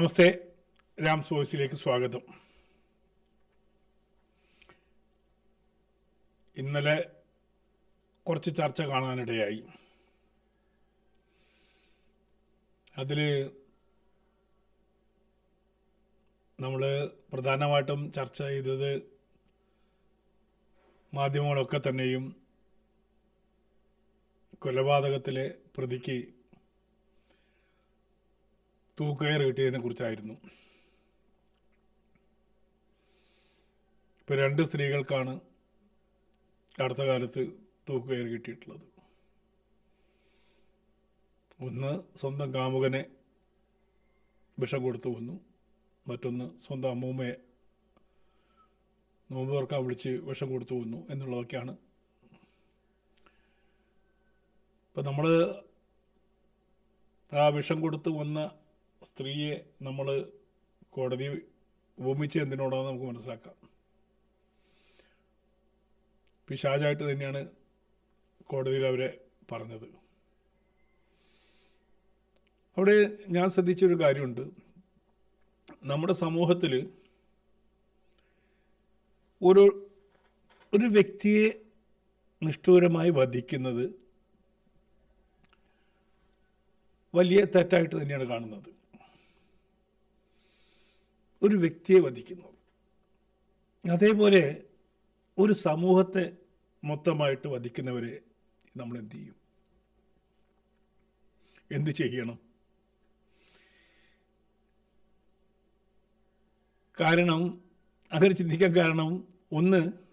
നമസ്തേ രാംസ് വോയിസിലേക്ക് സ്വാഗതം. ഇന്നലെ കുറച്ച് ചർച്ച കാണാനിടയായി. അതിൽ നമ്മൾ പ്രധാനമായിട്ടും ചർച്ച ചെയ്തത് മാധ്യമങ്ങളൊക്കെ തന്നെയും കൊലപാതകത്തിലെ പ്രതിക്ക് തൂക്കുകയർ കിട്ടിയതിനെ കുറിച്ചായിരുന്നു ഇപ്പോൾ രണ്ട് സ്ത്രീകൾക്കാണ് അടുത്ത കാലത്ത് തൂക്കുകയർ കിട്ടിയിട്ടുള്ളത്. ഒന്ന് സ്വന്തം കാമുകനെ വിഷം കൊടുത്തു വന്നു മറ്റൊന്ന് സ്വന്തം അമ്മൂമ്മയെ നോമ്പ് തുറക്കാൻ വിളിച്ച് വിഷം കൊടുത്തു വന്നു എന്നുള്ളതൊക്കെയാണ്. ഇപ്പം നമ്മൾ ആ വിഷം കൊടുത്ത് വന്ന സ്ത്രീയെ നമ്മൾ കോടതി ഉപമിച്ച് എന്തിനോടാന്ന് നമുക്ക് മനസ്സിലാക്കാം. പിശാചായിട്ട് തന്നെയാണ് കോടതിയിൽ അവരെ പറഞ്ഞത്. അവിടെ ഞാൻ ശ്രദ്ധിച്ചൊരു കാര്യമുണ്ട്. നമ്മുടെ സമൂഹത്തിൽ ഒരു ഒരു വ്യക്തിയെ നിഷ്ഠൂരമായി വധിക്കുന്നത് വലിയ തെറ്റായിട്ട് തന്നെയാണ് കാണുന്നത്. ഒരു വ്യക്തിയെ വധിക്കുന്നത് അതേപോലെ ഒരു സമൂഹത്തെ മൊത്തമായിട്ട് വധിക്കുന്നവരെ നമ്മൾ എന്ത് ചെയ്യും? എന്ത് ചെയ്യണം? കാരണം അങ്ങനെ ചിന്തിക്കാൻ കാരണം ഒന്ന്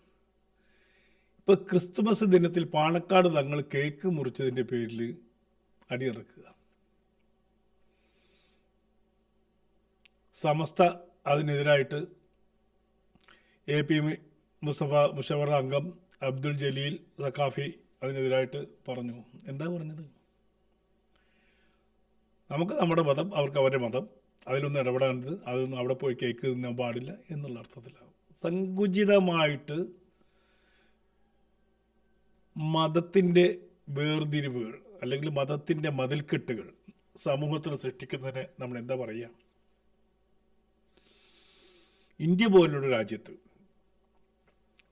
ഇപ്പൊ ക്രിസ്തുമസ് ദിനത്തിൽ പാണക്കാട് തങ്ങൾ കേക്ക് മുറിച്ചതിന്റെ പേരിൽ അടിയിറക്കുക. സമസ്ത അതിനെതിരായിട്ട് എ പി മുസ്തഫ മുഷവറ അംഗം അബ്ദുൽ ജലീൽ സഖാഫി അതിനെതിരായിട്ട് പറഞ്ഞു. എന്താ പറഞ്ഞത്? നമുക്ക് നമ്മുടെ മതം അവർക്ക് അവരുടെ മതം. അതിലൊന്നും ഇടപെടാനത് അതൊന്നും അവിടെ പോയി കേക്ക് തിന്നാൻ പാടില്ല എന്നുള്ള അർത്ഥത്തിലാണ് സങ്കുചിതമായിട്ട് മതത്തിന്റെ വേർതിരിവുകൾ അല്ലെങ്കിൽ മതത്തിന്റെ മതിൽക്കെട്ടുകൾ സമൂഹത്തിൽ സൃഷ്ടിക്കുന്നതിനെ നമ്മൾ എന്താ പറയുക? ഇന്ത്യ പോലുള്ള രാജ്യത്ത്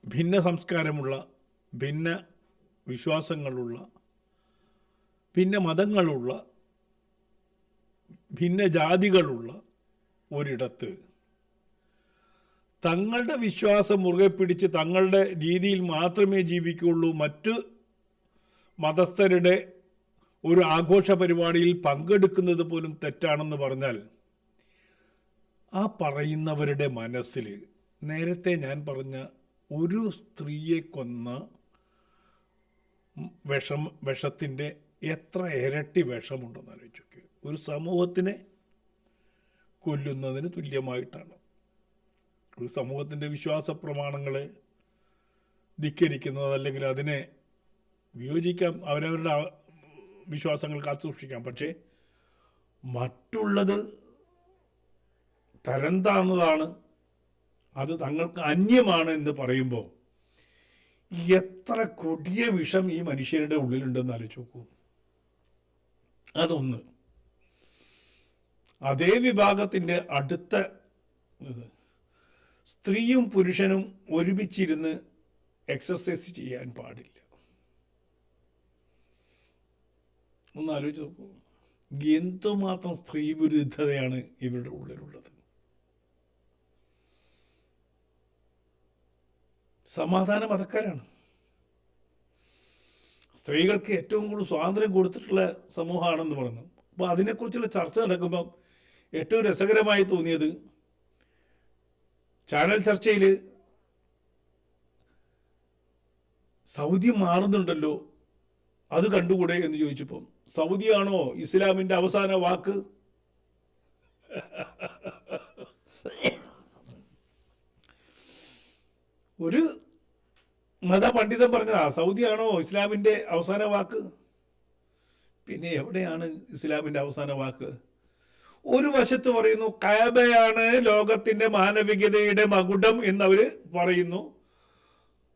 ഭിന്ന സംസ്കാരമുള്ള ഭിന്ന വിശ്വാസങ്ങളുള്ള ഭിന്ന മതങ്ങളുള്ള ഭിന്ന ജാതികളുള്ള ഒരിടത്ത് തങ്ങളുടെ വിശ്വാസം മുറുകെ പിടിച്ച് തങ്ങളുടെ രീതിയിൽ മാത്രമേ ജീവിക്കുകയുള്ളൂ. മറ്റ് മതസ്ഥരുടെ ഒരു ആഘോഷ പരിപാടിയിൽ പങ്കെടുക്കുന്നത് പോലും തെറ്റാണെന്ന് പറഞ്ഞാൽ ആ പറയുന്നവരുടെ മനസ്സിൽ നേരത്തെ ഞാൻ പറഞ്ഞ ഒരു സ്ത്രീയെ കൊന്ന വിഷം വിഷത്തിന്റെ എത്ര ഇരട്ടി വിഷമുണ്ടെന്ന് ആലോചിച്ചു ഒരു സമൂഹത്തിനെ കൊല്ലുന്നതിന് തുല്യമായിട്ടാണ്. ഒരു സമൂഹത്തിന്റെ വിശ്വാസ പ്രമാണങ്ങളെ ധിക്കരിക്കുന്നത് അല്ലെങ്കിൽ അതിനെ വിയോജിക്കാം അവരവരുടെ വിശ്വാസങ്ങൾ കാത്തുസൂക്ഷിക്കാം പക്ഷേ മറ്റുള്ളത് തരം താന്നതാണ് അത് തങ്ങൾക്ക് അന്യമാണ് എന്ന് പറയുമ്പോൾ എത്ര കൊടിയ വിഷം ഈ മനുഷ്യരുടെ ഉള്ളിലുണ്ടെന്ന് ആലോചിച്ച് നോക്കൂ. അതൊന്ന്. അതേ വിഭാഗത്തിന്റെ അടുത്ത സ്ത്രീയും പുരുഷനും ഒരുമിച്ചിരുന്ന് എക്സർസൈസ് ചെയ്യാൻ പാടില്ല. ഒന്ന് ആലോചിച്ച് നോക്കൂ. എന്തുമാത്രം സ്ത്രീ വിരുദ്ധതയാണ് ഇവരുടെ ഉള്ളിലുള്ളത്? സമാധാന മതക്കാരാണ് സ്ത്രീകൾക്ക് ഏറ്റവും കൂടുതൽ സ്വാതന്ത്ര്യം കൊടുത്തിട്ടുള്ള സമൂഹമാണെന്ന് പറഞ്ഞു അപ്പോൾ അതിനെക്കുറിച്ചുള്ള ചർച്ച നടക്കുമ്പം ഏറ്റവും രസകരമായി തോന്നിയത് ചാനൽ ചർച്ചയിൽ സൗദി മാറുന്നുണ്ടല്ലോ അത് കണ്ടുകൂടെ എന്ന് ചോദിച്ചപ്പം സൗദിയാണോ ഇസ്ലാമിന്റെ അവസാന വാക്ക്? ഒരു മതപണ്ഡിതൻ പറഞ്ഞതാ സൗദിയാണോ ഇസ്ലാമിന്റെ അവസാന വാക്ക്? പിന്നെ എവിടെയാണ് ഇസ്ലാമിന്റെ അവസാന വാക്ക്? ഒരു വശത്ത് പറയുന്നു കയബയാണ് ലോകത്തിന്റെ മാനവികതയുടെ മകുടം എന്നവർ പറയുന്നു.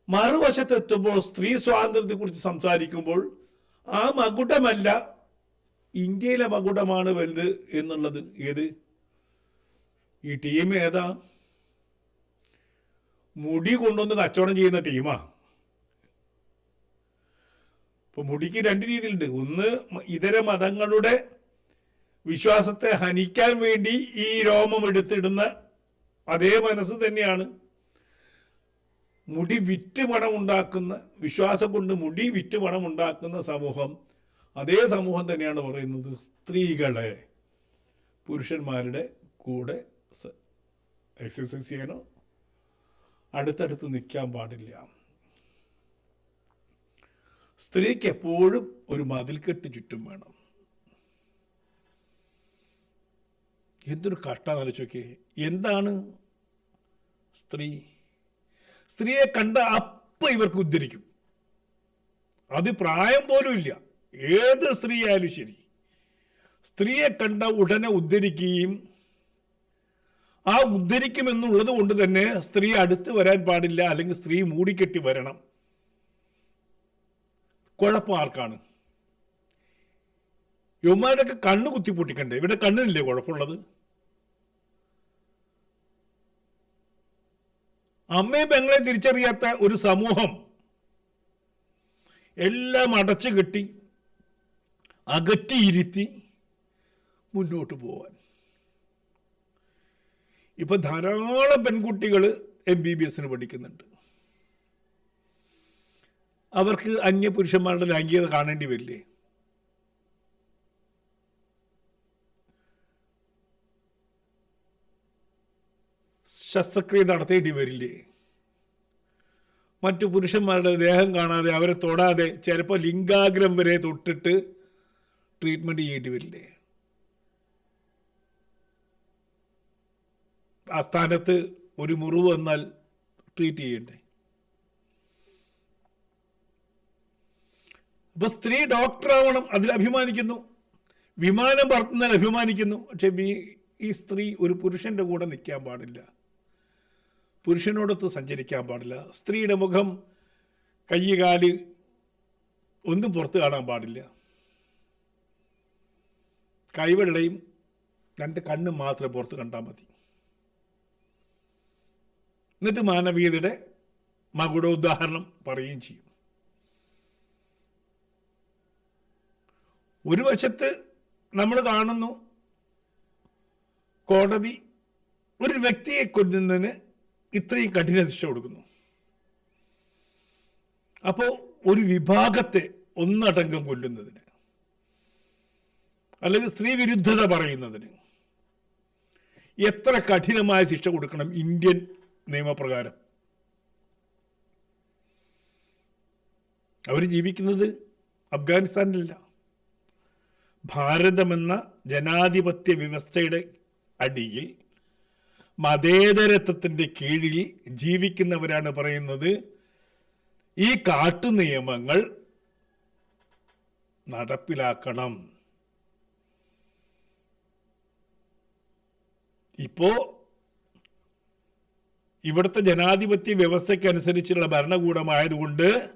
മറുവശത്തെത്തുമ്പോൾ സ്ത്രീ സ്വാതന്ത്ര്യത്തെക്കുറിച്ച് സംസാരിക്കുമ്പോൾ ആ മകുടമല്ല ഇന്ത്യയിലെ മകുടമാണ് വലുത് എന്നുള്ളത്. ഏത്? ഈ ടീം ഏതാ? മുടി കൊണ്ടുവന്ന് കച്ചവടം ചെയ്യുന്ന ടീമാ. ഇപ്പൊ മുടിക്ക് രണ്ട് രീതിയിലുണ്ട്. ഒന്ന് ഇതര മതങ്ങളുടെ വിശ്വാസത്തെ ഹനിക്കാൻ വേണ്ടി ഈ രോമം എടുത്തിടുന്ന അതേ മനസ്സ് തന്നെയാണ്. മുടി വിറ്റ് പണം ഉണ്ടാക്കുന്ന വിശ്വാസം കൊണ്ട് മുടി വിറ്റ് പണം ഉണ്ടാക്കുന്ന സമൂഹം അതേ സമൂഹം തന്നെയാണ് പറയുന്നത് സ്ത്രീകളെ. പുരുഷന്മാരുടെ കൂടെ എക്സസൈസ് ചെയ്യാനോ അടുത്തടുത്ത് നിൽക്കാൻ പാടില്ല. സ്ത്രീക്ക് എപ്പോഴും ഒരു മതിൽക്കെട്ട് ചുറ്റും വേണം. എന്തൊരു കഷ്ടാലോചിച്ചോക്കെ എന്താണ് സ്ത്രീ? സ്ത്രീയെ കണ്ട അപ്പ ഇവർക്ക് ഉദ്ധരിക്കും. അത് പ്രായം പോലും ഇല്ല. ഏത് സ്ത്രീ ആയാലും ശരി. സ്ത്രീയെ കണ്ട ഉടനെ ഉദ്ധരിക്കുകയും ആ ഉദ്ധരിക്കുമെന്നുള്ളത് കൊണ്ട് തന്നെ സ്ത്രീ അടുത്ത് വരാൻ പാടില്ല അല്ലെങ്കിൽ സ്ത്രീ മൂടിക്കെട്ടി വരണം. കുഴപ്പം ആർക്കാണ്? യുവമാരൊക്കെ കണ്ണ് കുത്തിപ്പൊട്ടിക്കണ്ടേ? ഇവിടെ കണ്ണിനില്ലേ കുഴപ്പമുള്ളത്? അമ്മയും പെങ്ങളെ തിരിച്ചറിയാത്ത ഒരു സമൂഹം എല്ലാം അടച്ചു കെട്ടി അകറ്റിയിരുത്തി മുന്നോട്ട് പോവാൻ. ഇപ്പൊ ധാരാളം പെൺകുട്ടികൾ എം ബി ബി എസിന് പഠിക്കുന്നുണ്ട്. അവർക്ക് അന്യ പുരുഷന്മാരുടെ ലൈംഗികത കാണേണ്ടി വരില്ലേ? ശസ്ത്രക്രിയ നടത്തേണ്ടി വരില്ലേ? മറ്റു പുരുഷന്മാരുടെ ദേഹം കാണാതെ അവരെ തൊടാതെ ചിലപ്പോൾ ലിംഗാഗ്രം വരെ തൊട്ടിട്ട് ട്രീറ്റ്മെന്റ് ചെയ്യേണ്ടി വരില്ലേ? ആ സ്ഥാനത്ത് ഒരു മുറിവ് വന്നാൽ ട്രീറ്റ് ചെയ്യണ്ടേ? അപ്പൊ സ്ത്രീ ഡോക്ടറാവണം അതിൽ അഭിമാനിക്കുന്നു. വിമാനം പറത്തുന്നതിൽ അഭിമാനിക്കുന്നു. പക്ഷെ ഈ സ്ത്രീ ഒരു പുരുഷന്റെ കൂടെ നിൽക്കാൻ പാടില്ല. പുരുഷനോടൊത്ത് സഞ്ചരിക്കാൻ പാടില്ല. സ്ത്രീയുടെ മുഖം കൈ കാൽ ഒന്നും പുറത്ത് കാണാൻ പാടില്ല. കൈവെള്ളയും രണ്ട് കണ്ണും മാത്രമേ പുറത്ത് കണ്ടാൽ മതി. എന്നിട്ട് മാനവീയതയുടെ മകുടോദാഹരണം പറയുകയും ചെയ്യും. ഒരു വശത്ത് നമ്മൾ കാണുന്നു കോടതി ഒരു വ്യക്തിയെ കൊല്ലുന്നതിന് ഇത്രയും കഠിന ശിക്ഷ കൊടുക്കുന്നു. അപ്പോൾ ഒരു വിഭാഗത്തെ ഒന്നടങ്കം കൊല്ലുന്നതിന് അല്ലെങ്കിൽ സ്ത്രീ വിരുദ്ധത പറയുന്നതിന് എത്ര കഠിനമായ ശിക്ഷ കൊടുക്കണം ഇന്ത്യൻ നിയമപ്രകാരം. അവർ ജീവിക്കുന്നത് അഫ്ഗാനിസ്ഥാനിലല്ല. ഭാരതമെന്ന ജനാധിപത്യ വ്യവസ്ഥയുടെ അടിയിൽ മതേതരത്വത്തിന്റെ കീഴിൽ ജീവിക്കുന്നവരാണ് പറയുന്നത്. ഈ കാട്ടു നിയമങ്ങൾ നടപ്പിലാക്കണം. ഇപ്പോ ഇവിടുത്തെ ജനാധിപത്യ വ്യവസ്ഥയ്ക്കനുസരിച്ചുള്ള ഭരണകൂടമായതുകൊണ്ട്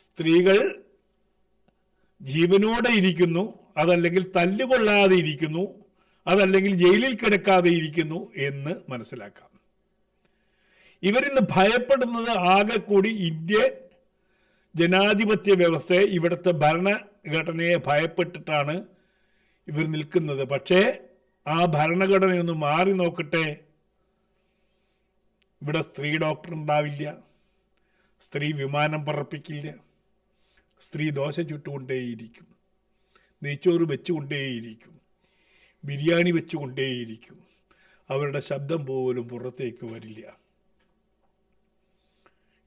സ്ത്രീകൾ ജീവനോടെ ഇരിക്കുന്നു അതല്ലെങ്കിൽ തല്ലുകൊള്ളാതെ ഇരിക്കുന്നു അതല്ലെങ്കിൽ ജയിലിൽ കിടക്കാതെ ഇരിക്കുന്നു എന്ന് മനസ്സിലാക്കാം. ഇവരിന്ന് ഭയപ്പെടുന്നത് ആകെ കൂടി ഇന്ത്യൻ ജനാധിപത്യ വ്യവസ്ഥയെ ഇവിടുത്തെ ഭരണഘടനയെ ഭയപ്പെട്ടിട്ടാണ് ഇവർ നിൽക്കുന്നത്. പക്ഷേ ആ ഭരണഘടനയൊന്ന് മാറി നോക്കട്ടെ. ഇവിടെ സ്ത്രീ ഡോക്ടർ ഉണ്ടാവില്ല. സ്ത്രീ വിമാനം പറപ്പിക്കില്ല. സ്ത്രീ ദോശ ചുട്ടുകൊണ്ടേയിരിക്കും. നെയ്ച്ചോറ് വെച്ചുകൊണ്ടേയിരിക്കും. ബിരിയാണി വെച്ചുകൊണ്ടേയിരിക്കും. അവരുടെ ശബ്ദം പോലും പുറത്തേക്ക് വരില്ല.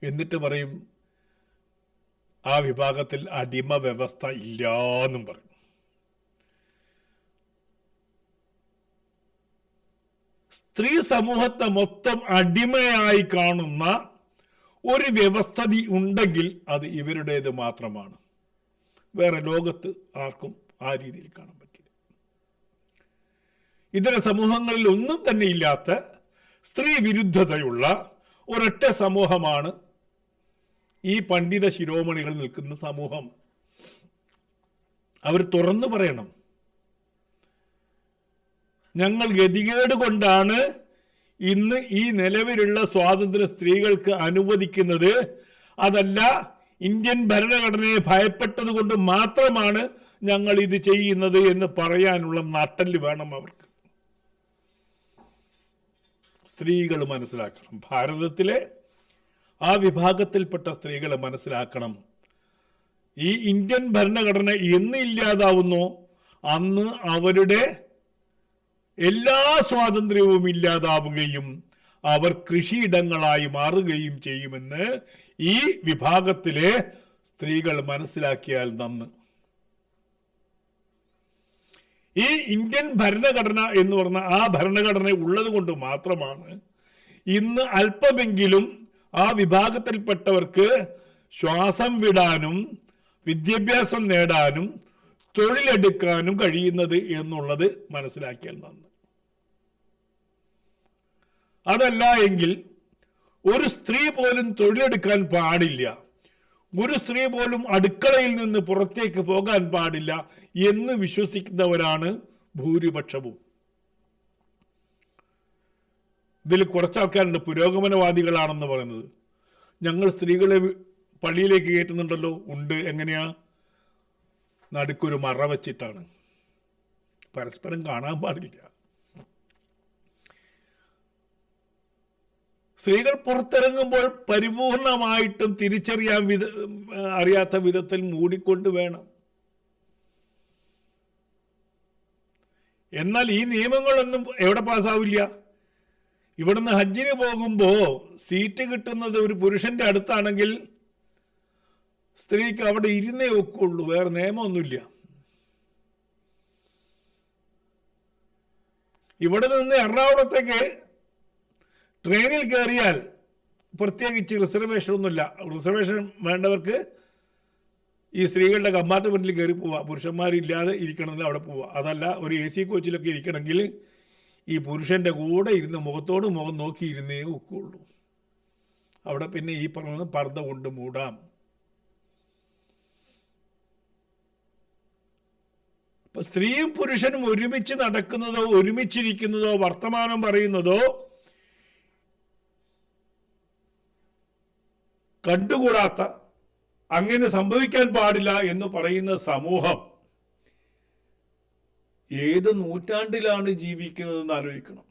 എന്നിട്ട് പറയും ആ വിഭാഗത്തിൽ അടിമ വ്യവസ്ഥ ഇല്ല എന്നും പറയും. സ്ത്രീ സമൂഹത്തെ മൊത്തം അടിമയായി കാണുന്ന ഒരു വ്യവസ്ഥതി ഉണ്ടെങ്കിൽ അത് ഇവരുടേത് മാത്രമാണ്. വേറെ ലോകത്ത് ആർക്കും ആ രീതിയിൽ കാണാൻ പറ്റില്ല. ഇതര സമൂഹങ്ങളിൽ ഒന്നും തന്നെ ഇല്ലാത്ത സ്ത്രീ വിരുദ്ധതയുള്ള ഒരൊറ്റ സമൂഹമാണ് ഈ പണ്ഡിത ശിരോമണികൾ നിൽക്കുന്ന സമൂഹം. അവർ തുറന്നു പറയണം ഞങ്ങൾ ഗതികേട് കൊണ്ടാണ് ഇന്ന് ഈ നിലവിലുള്ള സ്വാതന്ത്ര്യ സ്ത്രീകൾക്ക് അനുവദിക്കുന്നത്. അതല്ല ഇന്ത്യൻ ഭരണഘടനയെ ഭയപ്പെട്ടത് കൊണ്ട് മാത്രമാണ് ഞങ്ങൾ ഇത് ചെയ്യുന്നത് എന്ന് പറയാനുള്ള നട്ടൽ വേണം അവർക്ക്. സ്ത്രീകൾ മനസ്സിലാക്കണം. ഭാരതത്തിലെ ആ വിഭാഗത്തിൽപ്പെട്ട സ്ത്രീകൾ മനസ്സിലാക്കണം. ഈ ഇന്ത്യൻ ഭരണഘടന എന്ന് ഇല്ലാതാവുന്നു. അന്ന് അവരുടെ എല്ലാ സ്വാതന്ത്ര്യവും ഇല്ലാതാവുകയും അവർ കൃഷിയിടങ്ങളായി മാറുകയും ചെയ്യുമെന്ന് ഈ വിഭാഗത്തിലെ സ്ത്രീകൾ മനസ്സിലാക്കിയാൽ നന്ന്. ഈ ഇന്ത്യൻ ഭരണഘടന എന്ന് പറഞ്ഞ ആ ഭരണഘടന ഉള്ളത് കൊണ്ട് മാത്രമാണ് ഇന്ന് അല്പമെങ്കിലും ആ വിഭാഗത്തിൽപ്പെട്ടവർക്ക് ശ്വാസം വിടാനും വിദ്യാഭ്യാസം നേടാനും തൊഴിലെടുക്കാനും കഴിയുന്നത് എന്നുള്ളത് മനസ്സിലാക്കിയാൽ നന്ന്. അതല്ല എങ്കിൽ ഒരു സ്ത്രീ പോലും തൊഴിലെടുക്കാൻ പാടില്ല. ഒരു സ്ത്രീ പോലും അടുക്കളയിൽ നിന്ന് പുറത്തേക്ക് പോകാൻ പാടില്ല എന്ന് വിശ്വസിക്കുന്നവരാണ് ഭൂരിപക്ഷവും. ഇതിൽ കുറച്ച് ആൾക്കാരുണ്ട് പുരോഗമനവാദികളാണെന്ന് പറയുന്നത്. ഞങ്ങൾ സ്ത്രീകളെ പള്ളിയിലേക്ക് കയറ്റുന്നുണ്ടല്ലോ ഉണ്ട് എങ്ങനെയാ? നടുക്കൊരു മറ വച്ചിട്ടാണ്. പരസ്പരം കാണാൻ പാടില്ല. സ്ത്രീകൾ പുറത്തിറങ്ങുമ്പോൾ പരിപൂർണമായിട്ടും തിരിച്ചറിയാൻ വിധ അറിയാത്ത വിധത്തിൽ മൂടിക്കൊണ്ട് വേണം. എന്നാൽ ഈ നിയമങ്ങളൊന്നും എവിടെ പാസ്സാവില്ല ഇവിടുന്ന് ഹജ്ജിന് പോകുമ്പോൾ സീറ്റ് കിട്ടുന്നത് ഒരു പുരുഷന്റെ അടുത്താണെങ്കിൽ സ്ത്രീക്ക് അവിടെ ഇരുന്നേ ഒക്കുള്ളൂ വേറെ നിയമമൊന്നുമില്ല. ഇവിടെ നിന്ന് എറണാകുളത്തേക്ക് ട്രെയിനിൽ കയറിയാൽ പ്രത്യേകിച്ച് റിസർവേഷൻ ഒന്നുമില്ല റിസർവേഷൻ വേണ്ടവർക്ക് ഈ സ്ത്രീകളുടെ കമ്പാർട്ട്മെന്റിൽ കയറി പോവുക പുരുഷന്മാരില്ലാതെ ഇരിക്കണമെങ്കിൽ അവിടെ പോവുക അതല്ല ഒരു എ സി കോച്ചിലൊക്കെ ഇരിക്കണമെങ്കിൽ ഈ പുരുഷന്റെ കൂടെ ഇരുന്ന് മുഖത്തോട് മുഖം നോക്കി ഇരുന്നേ ഒക്കുള്ളൂ. അവിടെ പിന്നെ ഈ പറഞ്ഞ പർദ്ദ കൊണ്ട് മൂടാം. അപ്പൊ സ്ത്രീയും പുരുഷനും ഒരുമിച്ച് നടക്കുന്നതോ ഒരുമിച്ചിരിക്കുന്നതോ വർത്തമാനം പറയുന്നതോ കണ്ടുകൂടാത്ത അങ്ങനെ സംഭവിക്കാൻ പാടില്ല എന്ന് പറയുന്ന സമൂഹം ഏത് നൂറ്റാണ്ടിലാണ് ജീവിക്കുന്നതെന്ന് ആലോചിക്കണം.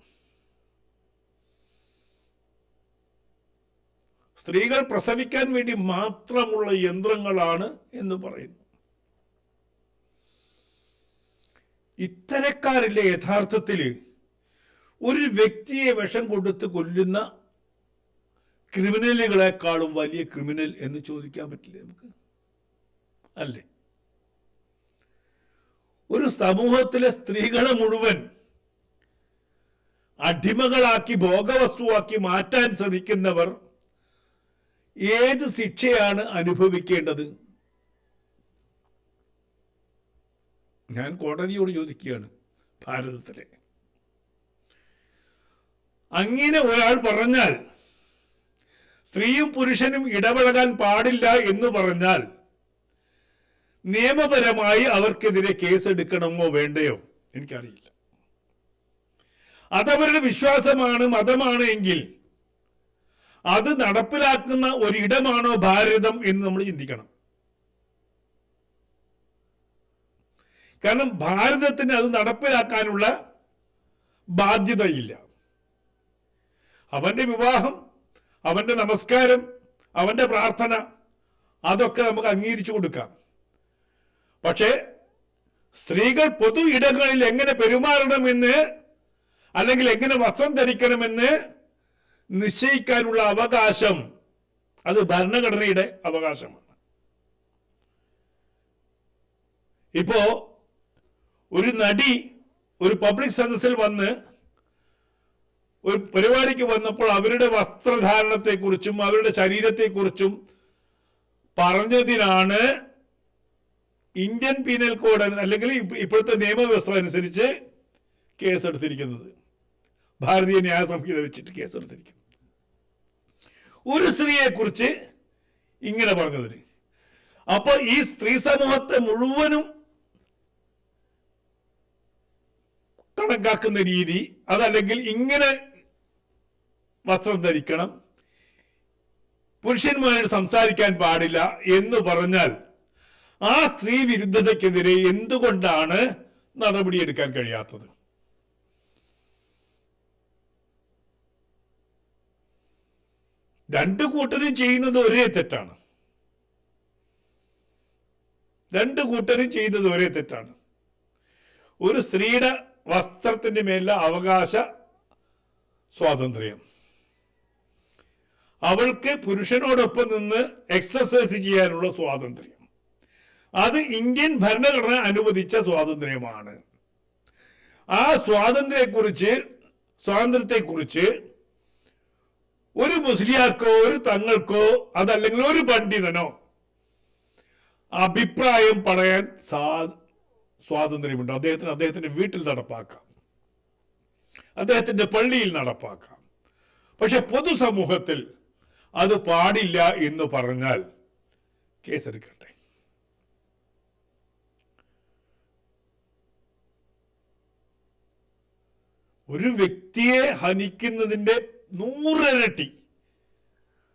സ്ത്രീകൾ പ്രസവിക്കാൻ വേണ്ടി മാത്രമുള്ള യന്ത്രങ്ങളാണ് എന്ന് പറയുന്നു. ഇത്തരക്കാരിലെ യഥാർത്ഥത്തിൽ ഒരു വ്യക്തിയെ വിഷം കൊടുത്ത് കൊല്ലുന്ന ക്രിമിനലുകളെക്കാളും വലിയ ക്രിമിനൽ എന്ന് ചോദിക്കാൻ പറ്റില്ലേ നമുക്ക്? അല്ലേ? ഒരു സമൂഹത്തിലെ സ്ത്രീകളെ മുഴുവൻ അടിമകളാക്കി ഭോഗവസ്തുവാക്കി മാറ്റാൻ ശ്രമിക്കുന്നവർ ഏത് ശിക്ഷയാണ് അനുഭവിക്കേണ്ടത്? ഞാൻ കോടതിയോട് ചോദിക്കുകയാണ് ഭാരതത്തിലെ. അങ്ങനെ ഒരാൾ പറഞ്ഞാൽ സ്ത്രീയും പുരുഷനും ഇടപഴകാൻ പാടില്ല എന്ന് പറഞ്ഞാൽ നിയമപരമായി അവർക്കെതിരെ കേസെടുക്കണമോ വേണ്ടയോ? എനിക്കറിയില്ല. അതവരുടെ വിശ്വാസമാണ് മതമാണ് എങ്കിൽ അത് നടപ്പിലാക്കുന്ന ഒരിടമാണോ ഭാരതം എന്ന് നമ്മൾ ചിന്തിക്കണം. കാരണം ഭാരതത്തിന് അത് നടപ്പിലാക്കാനുള്ള ബാധ്യതയില്ല. അവന്റെ വിവാഹം അവന്റെ നമസ്കാരം അവന്റെ പ്രാർത്ഥന അതൊക്കെ നമുക്ക് അംഗീകരിച്ചു കൊടുക്കാം. പക്ഷേ സ്ത്രീകൾ പൊതു ഇടങ്ങളിൽ എങ്ങനെ പെരുമാറണമെന്ന് അല്ലെങ്കിൽ എങ്ങനെ വസ്ത്രം ധരിക്കണമെന്ന് നിശ്ചയിക്കാനുള്ള അവകാശം അത് ഭരണഘടനയുടെ അവകാശമാണ്. ഇപ്പോ ഒരു നടി ഒരു പബ്ലിക് സദസ്സിൽ വന്ന് ഒരു പരിപാടിക്ക് വന്നപ്പോൾ അവരുടെ വസ്ത്രധാരണത്തെക്കുറിച്ചും അവരുടെ ശരീരത്തെക്കുറിച്ചും പറഞ്ഞതിനാണ് ഇന്ത്യൻ പീനൽ കോഡ് അല്ലെങ്കിൽ ഇപ്പോഴത്തെ നിയമവ്യവസ്ഥ അനുസരിച്ച് കേസെടുത്തിരിക്കുന്നത്. ഭാരതീയ ന്യായ സംഹിത വെച്ചിട്ട് കേസെടുത്തിരിക്കുന്നത്. ഒരു സ്ത്രീയെക്കുറിച്ച് ഇങ്ങനെ പറഞ്ഞതിന്. അപ്പോൾ ഈ സ്ത്രീ സമൂഹത്തെ മുഴുവനും നാണം കാക്കുന്ന രീതി അതല്ലെങ്കിൽ ഇങ്ങനെ വസ്ത്രം ധരിക്കണം. പുരുഷന്മാരോട് സംസാരിക്കാൻ പാടില്ല എന്ന് പറഞ്ഞാൽ ആ സ്ത്രീ വിരുദ്ധതയ്ക്കെതിരെ എന്തുകൊണ്ടാണ് നടപടിയെടുക്കാൻ കഴിയാത്തത്? രണ്ടു കൂട്ടരും ചെയ്യുന്നത് ഒരേ തെറ്റാണ്. രണ്ട് കൂട്ടരും ചെയ്യുന്നത് ഒരേ തെറ്റാണ്. ഒരു സ്ത്രീയുടെ വസ്ത്രത്തിന്റെ മേലുള്ള അവകാശ സ്വാതന്ത്ര്യം. അവൾക്ക് പുരുഷനോടൊപ്പം നിന്ന് എക്സസൈസ് ചെയ്യാനുള്ള സ്വാതന്ത്ര്യം. അത് ഇന്ത്യൻ ഭരണഘടന അനുവദിച്ച സ്വാതന്ത്ര്യമാണ്. ആ സ്വാതന്ത്ര്യത്തെക്കുറിച്ച് സ്വാതന്ത്ര്യത്തെക്കുറിച്ച് ഒരു മുസ്ലിയാക്കോ ഒരു തങ്ങൾക്കോ അതല്ലെങ്കിൽ ഒരു പണ്ഡിതനോ അഭിപ്രായം പറയാൻ സാ സ്വാതന്ത്ര്യമുണ്ട്. അദ്ദേഹത്തിന് അദ്ദേഹത്തിന്റെ വീട്ടിൽ നടപ്പാക്കാം. അദ്ദേഹത്തിന്റെ പള്ളിയിൽ നടപ്പാക്കാം. പക്ഷെ പൊതുസമൂഹത്തിൽ അത് പാടില്ല എന്ന് പറഞ്ഞാൽ കേസെടുക്കട്ടെ. ഒരു വ്യക്തിയെ ഹനിക്കുന്നതിന്റെ നൂറിരട്ടി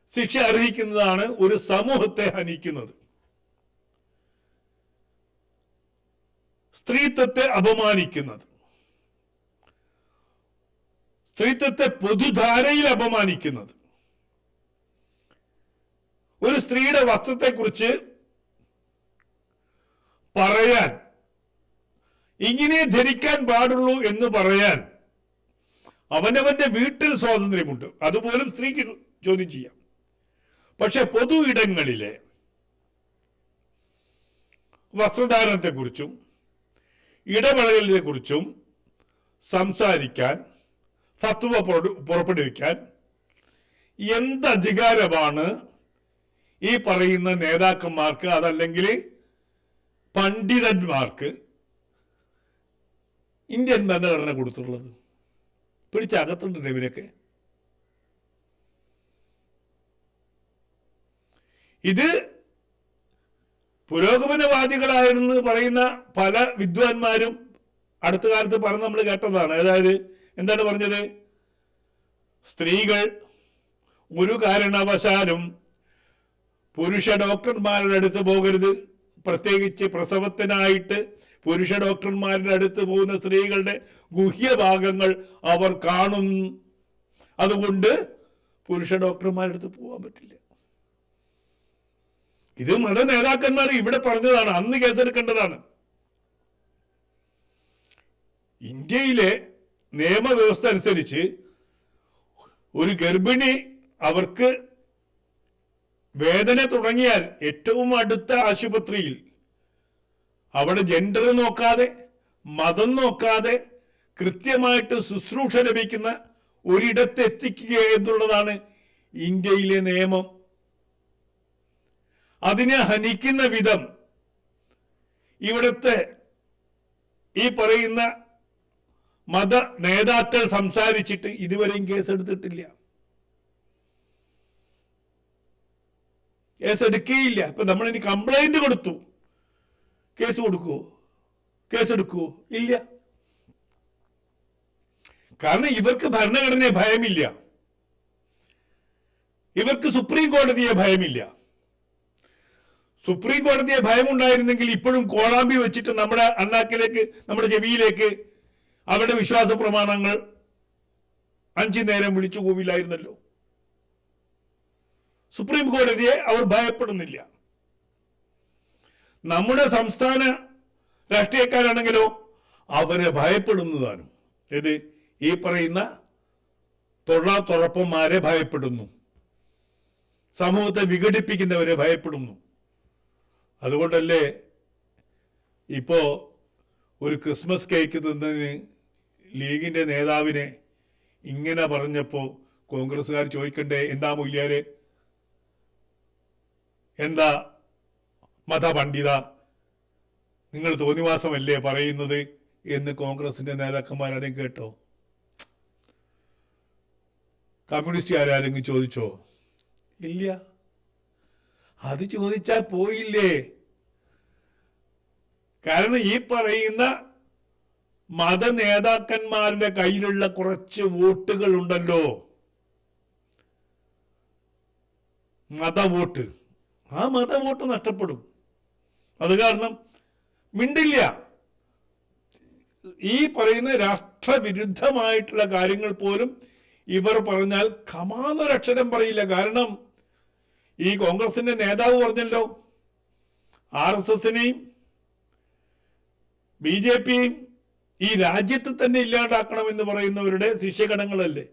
ശിക്ഷ അർഹിക്കുന്നതാണ് ഒരു സമൂഹത്തെ ഹനിക്കുന്നത്. സ്ത്രീത്വത്തെ അപമാനിക്കുന്നത്. സ്ത്രീത്വത്തെ പൊതുധാരയിൽ അപമാനിക്കുന്നത്. ഒരു സ്ത്രീയുടെ വസ്ത്രത്തെക്കുറിച്ച് പറയാൻ ഇങ്ങനെ ധരിക്കാൻ പാടുള്ളൂ എന്ന് പറയാൻ അവനവന്റെ വീട്ടിൽ സ്വാതന്ത്ര്യമുണ്ട്. അതുപോലും സ്ത്രീക്ക് ചോദ്യം ചെയ്യാം. പക്ഷെ പൊതു ഇടങ്ങളിലെ വസ്ത്രധാരണത്തെക്കുറിച്ചും ഇടപെടലിനെ കുറിച്ചും സംസാരിക്കാൻ ഫത്വ പുറപ്പെടുവിക്കാൻ എന്ത് അധികാരമാണ് ഈ പറയുന്ന നേതാക്കന്മാർക്ക് അതല്ലെങ്കിൽ പണ്ഡിതന്മാർക്ക് ഇന്ത്യൻ ഭരണഘടന കൊടുത്തിട്ടുള്ളത്? പിടിച്ചകത്തുണ്ട് ഇവരൊക്കെ ഇത് പുരോഗമനവാദികളായിരുന്നു പറയുന്ന പല വിദ്വാൻമാരും അടുത്ത കാലത്ത് പറഞ്ഞ് നമ്മൾ കേട്ടതാണ്. അതായത് എന്താണ് പറഞ്ഞത്? സ്ത്രീകൾ ഒരു കാരണവശാലും പുരുഷ ഡോക്ടർമാരുടെ അടുത്ത് പോകരുത്. പ്രത്യേകിച്ച് പ്രസവത്തിനായിട്ട് പുരുഷ ഡോക്ടർമാരുടെ അടുത്ത് പോകുന്ന സ്ത്രീകളുടെ ഗുഹ്യഭാഗങ്ങൾ അവർ കാണും. അതുകൊണ്ട് പുരുഷ ഡോക്ടർമാരുടെ അടുത്ത് പോകാൻ പറ്റില്ല. ഇത് മത നേതാക്കന്മാർ ഇവിടെ പറഞ്ഞതാണ് അന്ന് കേസെടുക്കേണ്ടതാണ്. ഇന്ത്യയിലെ നിയമവ്യവസ്ഥ അനുസരിച്ച് ഒരു ഗർഭിണി അവർക്ക് വേദന തുടങ്ങിയാൽ ഏറ്റവും അടുത്ത ആശുപത്രിയിൽ അവിടെ ജെൻഡർ നോക്കാതെ മതം നോക്കാതെ കൃത്യമായിട്ട് ശുശ്രൂഷ ലഭിക്കുന്ന ഒരിടത്ത് എത്തിക്കുക എന്നുള്ളതാണ് ഇന്ത്യയിലെ നിയമം. അതിനെ ഹനിക്കുന്ന വിധം ഇവിടുത്തെ ഈ പറയുന്ന മത നേതാക്കൾ സംസാരിച്ചിട്ട് ഇതുവരെയും കേസെടുത്തിട്ടില്ല കേസ് എടുക്കുകയില്ല. ഇപ്പൊ നമ്മൾ ഇനി കംപ്ലൈന്റ് കൊടുത്തു. കേസ് കൊടുക്കുവോ? കേസ് എടുക്കുവോ? ഇല്ല. കാരണം ഇവർക്ക് ഭരണഘടനയെ ഭയമില്ല. ഇവർക്ക് സുപ്രീം കോടതിയെ ഭയമില്ല. സുപ്രീം കോടതിയെ ഭയമുണ്ടായിരുന്നെങ്കിൽ ഇപ്പോഴും കോളാമ്പി വെച്ചിട്ട് നമ്മുടെ അണ്ണാക്കിലേക്ക് നമ്മുടെ ചെവിയിലേക്ക് അവരുടെ വിശ്വാസ പ്രമാണങ്ങൾ അഞ്ചു നേരം വിളിച്ചു കൂവില്ലായിരുന്നല്ലോ. സുപ്രീം കോടതിയെ അവർ ഭയപ്പെടുന്നില്ല. നമ്മുടെ സംസ്ഥാന രാഷ്ട്രീയക്കാരാണെങ്കിലോ അവരെ ഭയപ്പെടുന്നതാണ് ഏത് ഈ പറയുന്ന തൊഴ തുറപ്പന്മാരെ ഭയപ്പെടുന്നു. സമൂഹത്തെ വിഘടിപ്പിക്കുന്നവരെ ഭയപ്പെടുന്നു. അതുകൊണ്ടല്ലേ ഇപ്പോൾ ഒരു ക്രിസ്മസ് കേക്ക് തിന്നതിന് ലീഗിന്റെ നേതാവിനെ ഇങ്ങനെ പറഞ്ഞപ്പോൾ കോൺഗ്രസ്സുകാർ ചോദിക്കണ്ടേ? എന്താ മൂല്യാരെ? എന്താ മതപണ്ഡിത? നിങ്ങൾ തോന്നിവാസമല്ലേ പറയുന്നത് എന്ന് കോൺഗ്രസിന്റെ നേതാക്കന്മാരാരെയും കേട്ടോ? കമ്മ്യൂണിസ്റ്റ് ആരാരെങ്കിലും ചോദിച്ചോ? ഇല്ല. അത് ചോദിച്ചാൽ പോയില്ലേ? കാരണം ഈ പറയുന്ന മത നേതാക്കന്മാരുടെ കയ്യിലുള്ള കുറച്ച് വോട്ടുകൾ ഉണ്ടല്ലോ മതവോട്ട്. ആ മതവോട്ട് നഷ്ടപ്പെടും. അത് കാരണം മിണ്ടില്ല. ഈ പറയുന്ന രാഷ്ട്രവിരുദ്ധമായിട്ടുള്ള കാര്യങ്ങൾ പോലും ഇവർ പറഞ്ഞാൽ കമാന്നൊരക്ഷരം പറയില്ല. കാരണം ഈ കോൺഗ്രസിന്റെ നേതാവ് പറഞ്ഞല്ലോ. ആർ എസ് എസിനെയും ബി ജെ പിയും ഈ രാജ്യത്ത് തന്നെ ഇല്ലാണ്ടാക്കണമെന്ന് പറയുന്നവരുടെ ശിഷ്യഗണങ്ങളല്ലേ?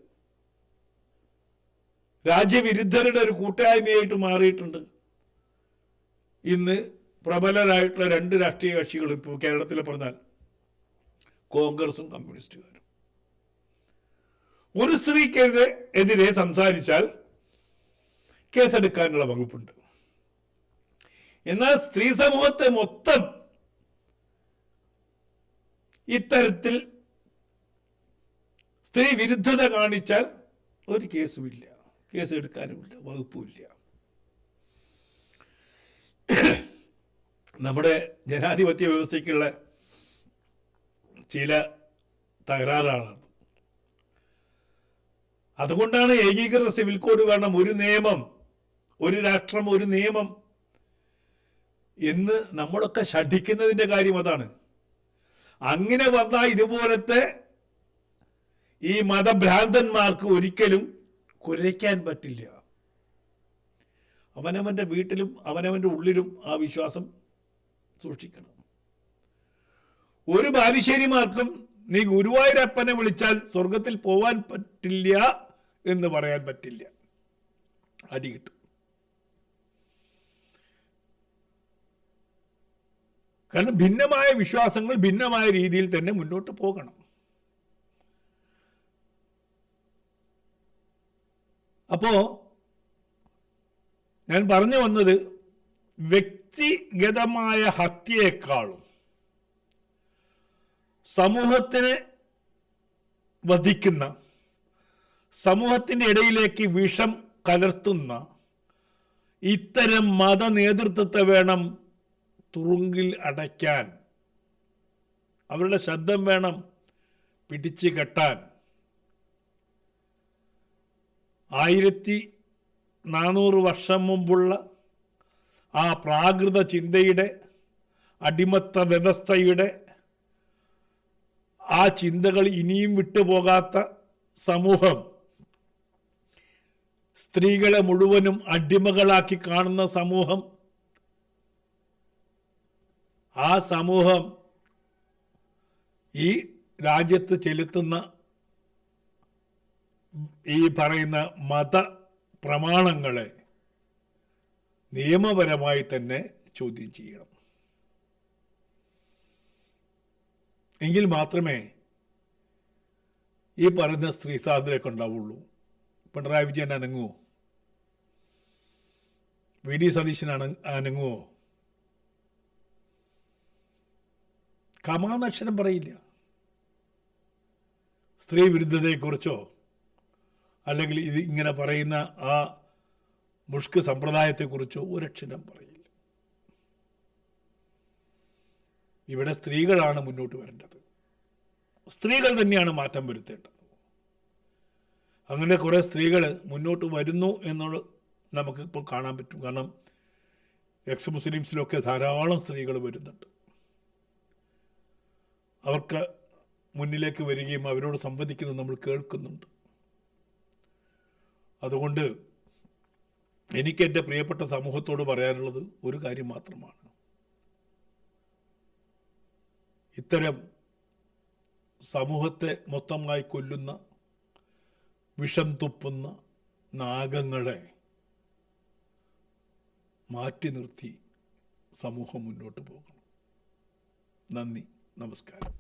രാജ്യവിരുദ്ധരുടെ ഒരു കൂട്ടായ്മയായിട്ട് മാറിയിട്ടുണ്ട്. ഇന്ന് പ്രബലരായിട്ടുള്ള രണ്ട് രാഷ്ട്രീയ കക്ഷികളും ഇപ്പോൾ കേരളത്തിൽ പറഞ്ഞാൽ കോൺഗ്രസും കമ്മ്യൂണിസ്റ്റുകാരും. ഒരു സ്ത്രീക്കെതിരെ എതിരെ സംസാരിച്ചാൽ കേസെടുക്കാനുള്ള വകുപ്പുണ്ട്. എന്നാൽ സ്ത്രീ സമൂഹത്തെ മൊത്തം ഇത്തരത്തിൽ സ്ത്രീ വിരുദ്ധത കാണിച്ചാൽ ഒരു കേസുമില്ല. കേസ് എടുക്കാനുമില്ല വകുപ്പുമില്ല. നമ്മുടെ ജനാധിപത്യ വ്യവസ്ഥയ്ക്കുള്ള ചില തകരാറാണ്. അതുകൊണ്ടാണ് ഏകീകൃത സിവിൽ കോഡ് കാരണം ഒരു നിയമം ഒരു രാഷ്ട്രം ഒരു നിയമം എന്ന് നമ്മളൊക്കെ ശഠിക്കുന്നതിന്റെ കാര്യം അതാണ്. അങ്ങനെ വന്നാൽ ഇതുപോലത്തെ ഈ മതഭ്രാന്തന്മാർക്ക് ഒരിക്കലും കുരയ്ക്കാൻ പറ്റില്ല. അവനവന്റെ വീട്ടിലും അവനവന്റെ ഉള്ളിലും ആ വിശ്വാസം സൂക്ഷിക്കണം. ഒരു ബാലുശ്ശേരിമാർക്കും നീ ഗുരുവായൂരപ്പനെ വിളിച്ചാൽ സ്വർഗത്തിൽ പോവാൻ പറ്റില്ല എന്ന് പറയാൻ പറ്റില്ല. അടി കിട്ടും. കാരണം ഭിന്നമായ വിശ്വാസങ്ങൾ ഭിന്നമായ രീതിയിൽ തന്നെ മുന്നോട്ട് പോകണം. അപ്പോ ഞാൻ പറഞ്ഞു വന്നത് വ്യക്തിഗതമായ ഹത്യയെക്കാളും സമൂഹത്തിനെ വധിക്കുന്ന സമൂഹത്തിന്റെ ഇടയിലേക്ക് വിഷം കലർത്തുന്ന ഇത്തരം മത നേതൃത്വത്തെ വേണം തുറുങ്കിൽ അടയ്ക്കാൻ. അവരുടെ ശബ്ദം വേണം പിടിച്ചു കെട്ടാൻ. ആയിരത്തി നാനൂറ് വർഷം മുമ്പുള്ള ആ പ്രാകൃത ചിന്തയുടെ അടിമത്ത വ്യവസ്ഥയുടെ ആ ചിന്തകൾ ഇനിയും വിട്ടുപോകാത്ത സമൂഹം സ്ത്രീകളെ മുഴുവനും അടിമകളാക്കി കാണുന്ന സമൂഹം ആ സമൂഹം ഈ രാജ്യത്ത് ചെലുത്തുന്ന ഈ പറയുന്ന മത പ്രമാണങ്ങളെ നിയമപരമായി തന്നെ ചോദ്യം ചെയ്യണം. എങ്കിൽ മാത്രമേ ഈ പറയുന്ന സ്ത്രീ സ്വാതന്ത്ര്യമൊക്കെ ഉണ്ടാവുള്ളൂ. പിണറായി വിജയൻ അനങ്ങുമോ വി ഡി സതീശൻ അനങ്ങുമോ കമാന്നക്ഷരം പറയില്ല. സ്ത്രീ വിരുദ്ധതയെക്കുറിച്ചോ അല്ലെങ്കിൽ ഇത് ഇങ്ങനെ പറയുന്ന ആ മുഷ്ക് സമ്പ്രദായത്തെക്കുറിച്ചോ അക്ഷരം പറയില്ല. ഇവിടെ സ്ത്രീകളാണ് മുന്നോട്ട് വരേണ്ടത്. സ്ത്രീകൾ തന്നെയാണ് മാറ്റം വരുത്തേണ്ടത്. അങ്ങനെ കുറേ സ്ത്രീകൾ മുന്നോട്ട് വരുന്നു എന്നുള്ളത് നമുക്ക് ഇപ്പോൾ കാണാൻ പറ്റും. കാരണം എക്സ് മുസ്ലിംസിലൊക്കെ ധാരാളം സ്ത്രീകൾ വരുന്നുണ്ട്. അവർക്ക് മുന്നിലേക്ക് വരികയും അവരോട് സംവദിക്കുന്നത് നമ്മൾ കേൾക്കുന്നുണ്ട്. അതുകൊണ്ട് എനിക്ക് എന്റെ പ്രിയപ്പെട്ട സമൂഹത്തോട് പറയാനുള്ളത് ഒരു കാര്യം മാത്രമാണ്. ഇത്തരം സമൂഹത്തെ മൊത്തമായി കൊല്ലുന്ന വിഷം തുപ്പുന്ന നാഗങ്ങളെ മാറ്റി നിർത്തി സമൂഹം മുന്നോട്ട് പോകണം. നന്ദി. നമസ്കാരം.